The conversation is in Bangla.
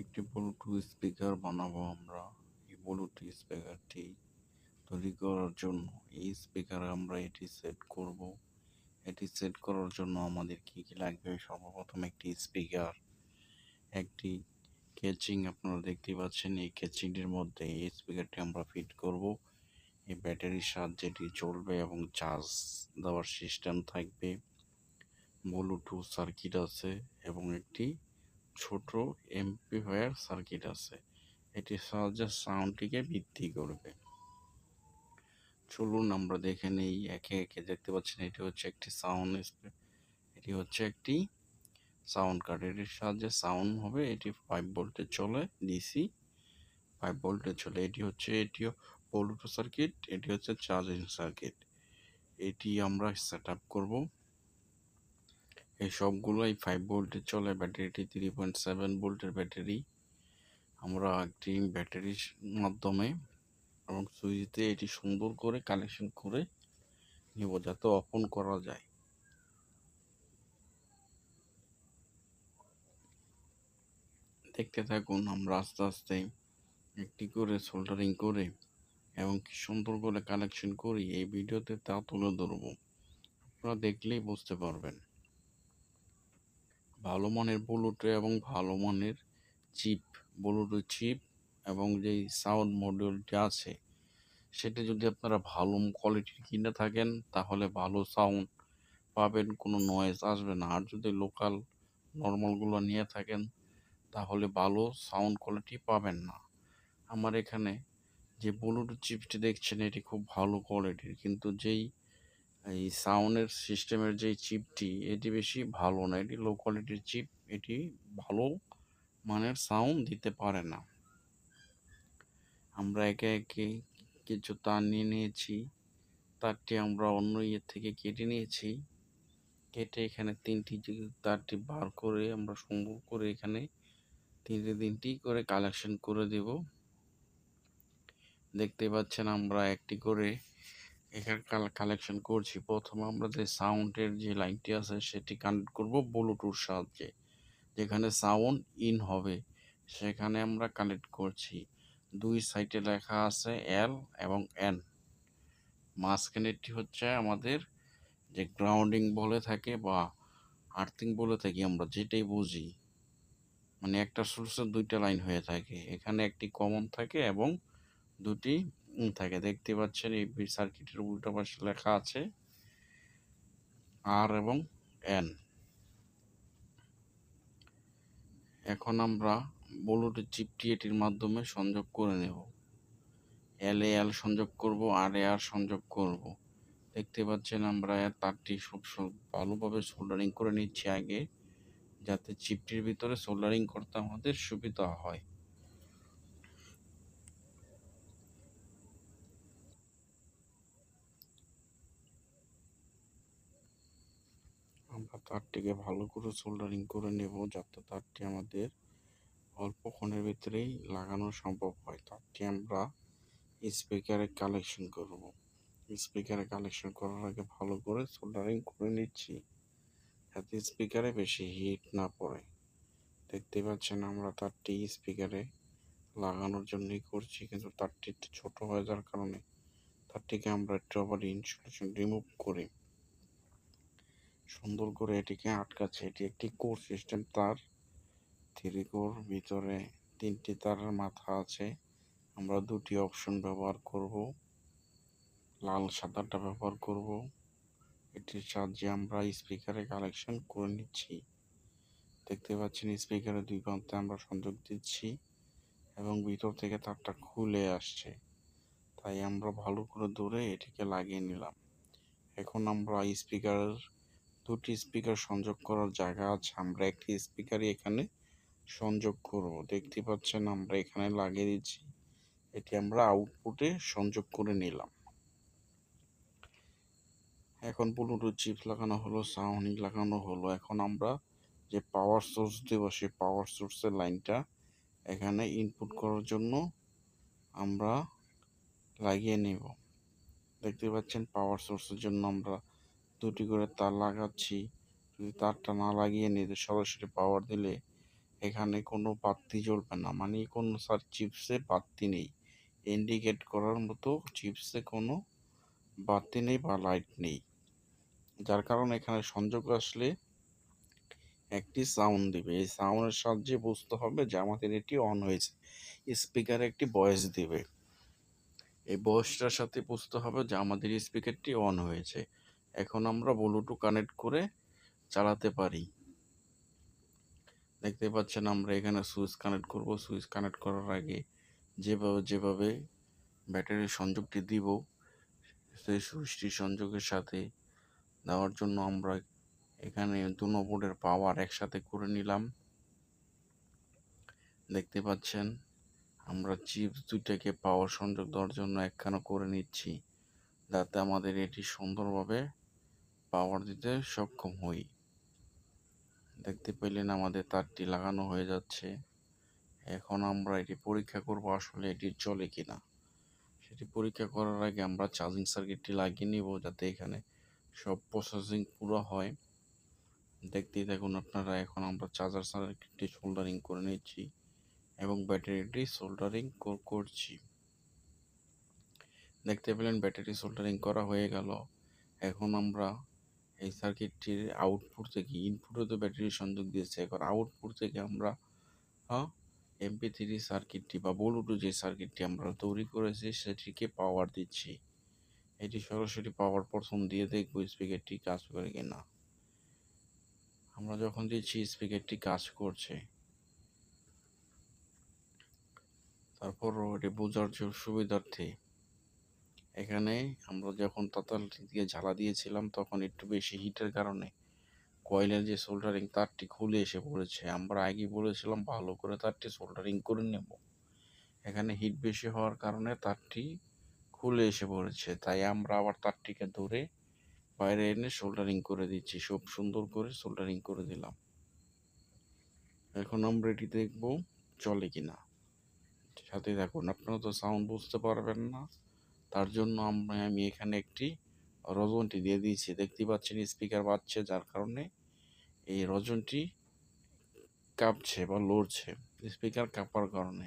একটি ব্লুটুথ স্পিকার বানাবো আমরা। এই ব্লুটুথ স্পিকারটি তৈরি করার জন্য, এই স্পিকারে আমরা এটি সেট করব। এটি সেট করার জন্য আমাদের কি কি লাগবে? সর্বপ্রথম একটি স্পিকার একটি ক্যাচিং আপনারা দেখতে পাচ্ছেন, এই কেচিংটির মধ্যে এই স্পিকারটি আমরা ফিট করব। এই ব্যাটারির সাহায্যে এটি চলবে এবং চার্জ দেওয়ার সিস্টেম থাকবে। ব্লুটুথ সার্কিট আছে এবং একটি ছোট এমপ্লিফায়ার সার্কিট আছে। এটি সাহায্যে সাউন্ডটিকে বৃদ্ধি করবে। চলুন আমরা দেখে নেই, একে একে দেখতে পাচ্ছেন, এটি হচ্ছে একটি সাউন্ড এটি হচ্ছে একটি সাউন্ড কার্ড এটির সাহায্যে সাউন্ড হবে, এটি ফাইভ ভোল্টে চলে ডিসি ফাইভ ভোল্টে চলে। এটি হচ্ছে, এটিও ব্লুটুথ সার্কিট এটি হচ্ছে চার্জিং সার্কিট এটি আমরা সেট আপ করব। এই সবগুলোই ফাইভ ভোল্টে চলে ব্যাটারিটি থ্রি পয়েন্ট সেভেন ভোল্টের ব্যাটারি আমরা একটি ব্যাটারির মাধ্যমে এবং সুইচতে এটি সুন্দর করে কানেকশন করে নিব যাতে অপন করা যায়। দেখতে থাকুন, আমরা আস্তে আস্তে একটি করে সোল্ডারিং করে এবং কি সুন্দর করে কানেকশন করি, এই ভিডিওতে তা তুলে ধরবো। আপনারা দেখলেই বুঝতে পারবেন। ভালো মানের ব্লুটুথ এবং ভালো মানের চিপ ব্লুটুথ চিপ এবং যেই সাউন্ড মডিউলটি আছে, সেটা যদি আপনারা ভালো কোয়ালিটির কিনে থাকেন, তাহলে ভালো সাউন্ড পাবেন, কোনো নয়েজ আসবে না। আর যদি লোকাল নর্মালগুলো নিয়ে থাকেন, তাহলে ভালো সাউন্ড কোয়ালিটি পাবেন না। আমার এখানে যে ব্লুটুথ চিপটি দেখছেন, এটি খুব ভালো কোয়ালিটির কিন্তু যেই এই সাউন্ডের সিস্টেমের যে চিপটি এটি বেশি ভালো না। এটি লো কোয়ালিটির চিপ এটি ভালো মানের সাউন্ড দিতে পারে না। আমরা একে একে কিছু তার নিয়ে নিয়েছি, তারটি আমরা অন্য ইয়ে থেকে কেটে নিয়েছি। কেটে এখানে তিনটি তারটি বার করে আমরা সুন্দর করে এখানে তিনটে তিনটি করে কালেকশন করে দেব। দেখতে পাচ্ছেন আমরা একটি করে এখানে কালেকশন করছি। প্রথমে আমরা যে সাউন্ডের যে লাইনটি আছে, সেটি কানেক্ট করব ব্লুটুথ সাহায্যে। যেখানে সাউন্ড ইন হবে, সেখানে আমরা কানেক্ট করছি। দুই সাইডে লেখা আছে এল এবং এন মাঝখানেরটি হচ্ছে আমাদের যে গ্রাউন্ডিং বলে থাকে বা আর্থিং বলে থাকি আমরা, যেটাই বুঝি। মানে একটা সোর্সের দুইটা লাইন হয়ে থাকে। এখানে একটি কমন থাকে এবং দুটি থাকে। দেখতে পাচ্ছেন এই সার্কিটের উল্টো পাশে লেখা আছে আর এবং এন। এখন আমরা ব্লুটুথ চিপটি এটির মাধ্যমে সংযোগ করে নেব। এল এ এল সংযোগ করব, আর এ আর সংযোগ করব। দেখতে পাচ্ছেন আমরা তারটি সব ভালোভাবে সোল্ডারিং করে নিচ্ছি আগে, যাতে চিপটির ভিতরে সোল্ডারিং করতে আমাদের সুবিধা হয়। আমরা তারটিকে ভালো করে সোল্ডারিং করে নেব যাতে তারটি আমাদের অল্পক্ষণের ভিতরেই লাগানো সম্ভব হয়। তারটি আমরা স্পিকারে কালেকশন করব। স্পিকারে কালেকশন করার আগে ভালো করে সোল্ডারিং করে নিচ্ছি যাতে স্পিকারে বেশি হিট না পড়ে। দেখতে পাচ্ছেন আমরা তারটি স্পিকারে লাগানোর জন্যই করছি, কিন্তু তারটি একটু ছোটো হয়ে যাওয়ার কারণে তারটিকে আমরা একটু আবার ইনসুলেশন রিমুভ করি। সুন্দর করে এটিকে আটকাচ্ছে। এটি একটি কোর সিস্টেম, তার থ্রি কোর ভিতরে তিনটি তারের মাথা আছে। আমরা দুটি অপশন ব্যবহার করব। লাল, সাদাটা ব্যবহার করব। এটির সাহায্যে আমরা স্পিকারে কালেকশন করে নিচ্ছি। দেখতে পাচ্ছেন, স্পিকারে দুই প্রান্তে আমরা সংযোগ দিচ্ছি এবং ভিতর থেকে তারটা খুলে আসছে। তাই আমরা ভালো করে দূরে এটিকে লাগিয়ে নিলাম। এখন আমরা স্পিকারের দুটি স্পিকার সংযোগ করার জায়গা আছে। আমরা একটি স্পিকারই এখানে সংযোগ করব। দেখতে পাচ্ছেন আমরা এখানে লাগিয়ে দিচ্ছি। এটি আমরা আউটপুটে সংযোগ করে নিলাম। এখন ব্লুটুথ চিপ লাগানো হলো সাউন্ডিং লাগানো হলো। এখন আমরা যে পাওয়ার সোর্স দেব, সেই পাওয়ার সোর্সের লাইনটা এখানে ইনপুট করার জন্য আমরা লাগিয়ে নেব। দেখতে পাচ্ছেন পাওয়ার সোর্সের জন্য আমরা দুটি করে তার লাগাচ্ছি। যদি তারটা না লাগিয়ে নিতে সরাসরি পাওয়ার দিলে এখানে কোনো বাতি জ্বলবে না। মানে কোনো স্যার চিপসে বাতি নেই। ইন্ডিকেট করার মতো চিপসে কোনো বাতি নেই বা লাইট নেই। যার কারণে এখানে সংযোগ আসলে একটি সাউন্ড দিবে। এই সাউন্ডের সাহায্যে বুঝতে হবে যে আমাদের এটি অন হয়েছে। স্পিকারে একটি ভয়েস দিবে। এই ভয়েসটার সাথে বুঝতে হবে যে আমাদের স্পিকারটি অন হয়েছে। এখন আমরা ব্লুটুথ কানেক্ট করে চালাতে পারি। দেখতে পাচ্ছেন আমরা এখানে সুইচ কানেক্ট করব। সুইচ কানেক্ট করার আগে যেভাবে যেভাবে ব্যাটারির সংযোগটি দিব, সেই সুইচটি সংযোগের সাথে দেওয়ার জন্য আমরা এখানে দু বোর্ডের পাওয়ার একসাথে করে নিলাম। দেখতে পাচ্ছেন আমরা চিপস দুইটাকে পাওয়ার সংযোগ দেওয়ার জন্য একখানা করে নিচ্ছি। যাতে আমাদের এটি সুন্দরভাবে পাওয়ার দিতে সক্ষম হই। দেখতে পেলেন আমাদের তারটি লাগানো হয়ে যাচ্ছে। এখন আমরা এটি পরীক্ষা করব আসলে এটি চলে কিনা। সেটি পরীক্ষা করার আগে আমরা চার্জিং সার্কিটটি লাগিয়ে নিব যাতে এখানে সব প্রসেসিং পুরো হয়। দেখতেই দেখুন আপনারা, এখন আমরা চার্জার সার্কিটটি সোল্ডারিং করে নিচ্ছি এবং ব্যাটারিটি সোল্ডারিং করছি। দেখতে পেলেন ব্যাটারি সোল্ডারিং করা হয়ে গেল। এখন আমরা এই সার্কিটটির আউটপুট থেকে ইনপুটে তো ব্যাটারি সংযোগ দিয়েছে। এখন আউটপুট থেকে আমরা এমপি থ্রি সার্কিটটি বা ব্লুটুথ যে সার্কিটটি আমরা তৈরি করেছি, সেটিকে পাওয়ার দিচ্ছি। এটি সরাসরি পাওয়ার প্রথম দিয়ে দেখব স্পিকারটি কাজ করে কিনা। আমরা যখন দিচ্ছি স্পিকারটি কাজ করছে। তারপর এটি বোঝার সুবিধার্থে এখানে আমরা যখন তাতাল দিয়ে ঝালা দিয়েছিলাম, তখন একটু বেশি হিটের কারণে কয়েলের যে সোল্ডারিং তারটি খুলে এসে পড়েছে। আমরা আগে বলেছিলাম, ভালো করে তারটি সোল্ডারিং করে নেব। এখানে হিট বেশি হওয়ার কারণে তারটি খুলে এসে পড়েছে। তাই আমরা আবার তারটিকে ধরে বাইরে এনে সোল্ডারিং করে দিচ্ছি। সব সুন্দর করে সোল্ডারিং করে দিলাম। এখন আমরা এটি দেখব চলে কিনা। সাথে দেখুন আপনারা তো সাউন্ড বুঝতে পারবেন না। তার জন্য আমি আমি এখানে একটি রজনটি দিয়ে দিয়েছি। দেখতে পাচ্ছেন স্পিকার বাজছে, যার কারণে এই রজনটি কাঁপছে বা লড়ছে, স্পিকার কাঁপার কারণে।